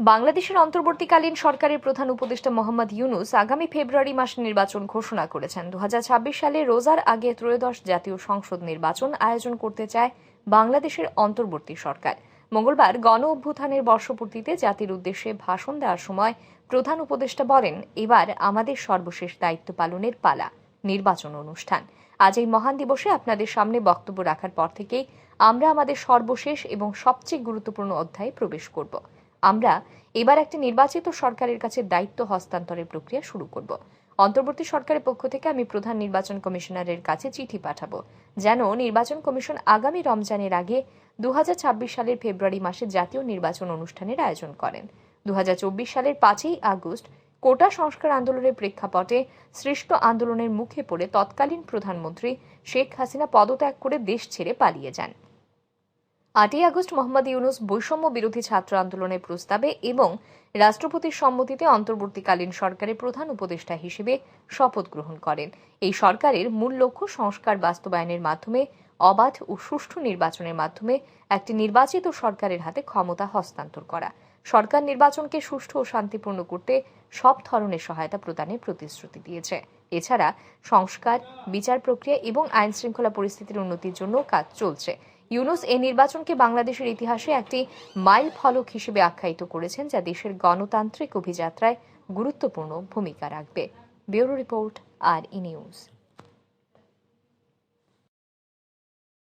বাংলাদেশের অন্তর্বর্তীকালীন সরকারের প্রধান উপদেষ্টা মোহাম্মদ ইউনুস আগামী ফেব্রুয়ারি মাসে নির্বাচন ঘোষণা করেছেন। দু হাজার ছাব্বিশ সালে রোজার আগে ত্রয়োদশ জাতীয় সংসদ নির্বাচন আয়োজন করতে চায় বাংলাদেশের অন্তর্বর্তী সরকার। মঙ্গলবার গণ অভ্যুত্থানের বর্ষপূর্তিতে জাতির উদ্দেশ্যে ভাষণ দেওয়ার সময় প্রধান উপদেষ্টা বলেন, এবার আমাদের সর্বশেষ দায়িত্ব পালনের পালা, নির্বাচন অনুষ্ঠান। আজ এই মহান দিবসে আপনাদের সামনে বক্তব্য রাখার পর থেকেই আমরা আমাদের সর্বশেষ এবং সবচেয়ে গুরুত্বপূর্ণ অধ্যায়ে প্রবেশ করব। আমরা এবার একটি নির্বাচিত সরকারের কাছে দায়িত্ব হস্তান্তরের প্রক্রিয়া শুরু করব। অন্তর্বর্তী সরকারের পক্ষ থেকে আমি প্রধান নির্বাচন কমিশনারের কাছে চিঠি পাঠাবো, যেন নির্বাচন কমিশন আগামী রমজানের আগে দু হাজার ছাব্বিশ সালের ফেব্রুয়ারি মাসে জাতীয় নির্বাচন অনুষ্ঠানের আয়োজন করেন। দু হাজার চব্বিশ সালের পাঁচই আগস্ট কোটা সংস্কার আন্দোলনের প্রেক্ষাপটে সৃষ্ট আন্দোলনের মুখে পড়ে তৎকালীন প্রধানমন্ত্রী শেখ হাসিনা পদত্যাগ করে দেশ ছেড়ে পালিয়ে যান। আটই আগস্ট মোহাম্মদ ইউনুস বৈষম্য বিরোধী ছাত্র আন্দোলনের প্রস্তাবে এবং রাষ্ট্রপতির সম্মতিতে অন্তর্বর্তীকালীন সরকারের প্রধান উপদেষ্টা হিসেবে শপথ গ্রহণ করেন। এই সরকারের মূল লক্ষ্য সংস্কার বাস্তবায়নের মাধ্যমে, অবাধ ও সুষ্ঠু নির্বাচনের মাধ্যমে একটি নির্বাচিত সরকারের হাতে ক্ষমতা হস্তান্তর করা। সরকার নির্বাচনকে সুষ্ঠু ও শান্তিপূর্ণ করতে সব ধরনের সহায়তা প্রদানের প্রতিশ্রুতি দিয়েছে। এছাড়া সংস্কার, বিচার প্রক্রিয়া এবং আইন শৃঙ্খলা পরিস্থিতির উন্নতির জন্য কাজ চলছে। ইউনুস এই নির্বাচনকে বাংলাদেশের ইতিহাসে একটি মাইল ফলক হিসেবে আখ্যায়িত করেছেন, যা দেশের গণতান্ত্রিক অভিযাত্রায় গুরুত্বপূর্ণ ভূমিকা রাখবে। ব্যুরো রিপোর্ট, আর ই নিউজ।